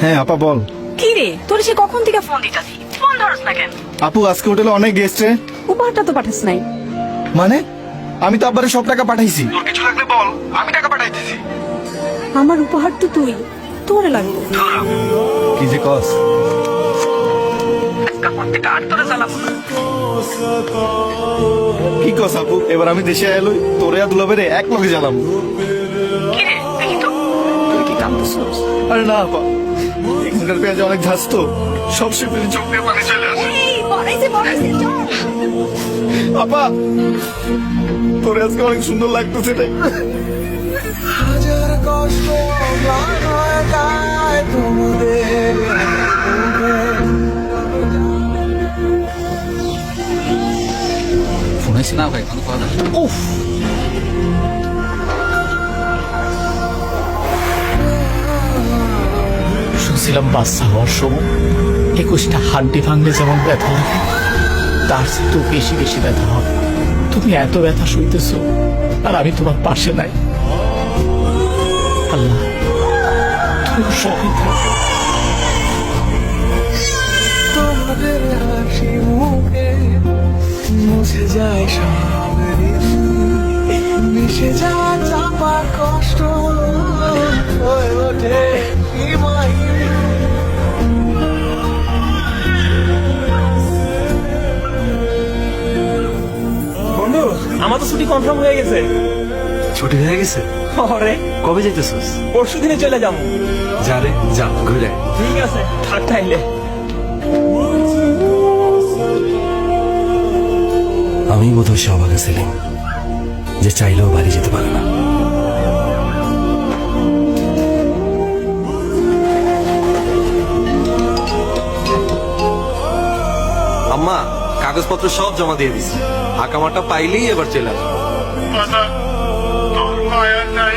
হ্যাঁ আপা বল। কি রে তোর সে কখন থেকে ফোন দিতাছি? ফোন ধরস না কেন? আপু আজকে হোটেলে অনেক গেস্ট রে। উপহারটা তো পাঠাস নাই। মানে? আমি তো আব্বারে সব টাকা পাঠাইছি। তোর কিছু লাগলে বল আমি টাকা পাঠাইতেছি। আমার উপহার তো তুই তোরে লাগবে। কি যে কস? কি কস আপু? এবার আমি দেশে এলোই তোরে আর দুলাবেরে এক লগে জ্বালাম তুই কি কাঁদতেছিস আরে না আপা। এখানকার পেঁয়াজে অনেক ঝাঁজ তো সব শিল্পের চোখে পানি চলে আসে। এই বড়াইছে বড়াইছে আপা তোরে আজকে অনেক সুন্দর লাগতেছে রে হাজার কষ্ট তোমাদের। উফ শুনছিলাম বাচ্চা হওয়ার সময় একুশটা হাড্ডি ভাঙলে যেমন ব্যথা লাগে, তার তো বেশি বেশি ব্যথা হবে তুমি এত ব্যথা শুইতেছ, আর আমি তোমার পাশে নাই। আল্লাহ, তুমি সবাই থাকো মিশে চাপা কষ্ট হয়ে ওঠে বন্ধু আমার তো ছুটি কনফার্ম হয়ে গেছে। ছুটি হয়ে গেছে? আরে কবে যাইতেছস? পরশু দিনে চলে যাব। যা রে যা ঘুরে ঠিক আছে থাক তাইলে আমি বোধহয় সে অবাকে সেলিম যে চাইলেও বাড়ি যেতে পারে না। আম্মা কাগজপত্র সব জমা দিয়ে দিছি। আকামাটা পাইলেই এবার চলে আসব। তোর মায়া নাই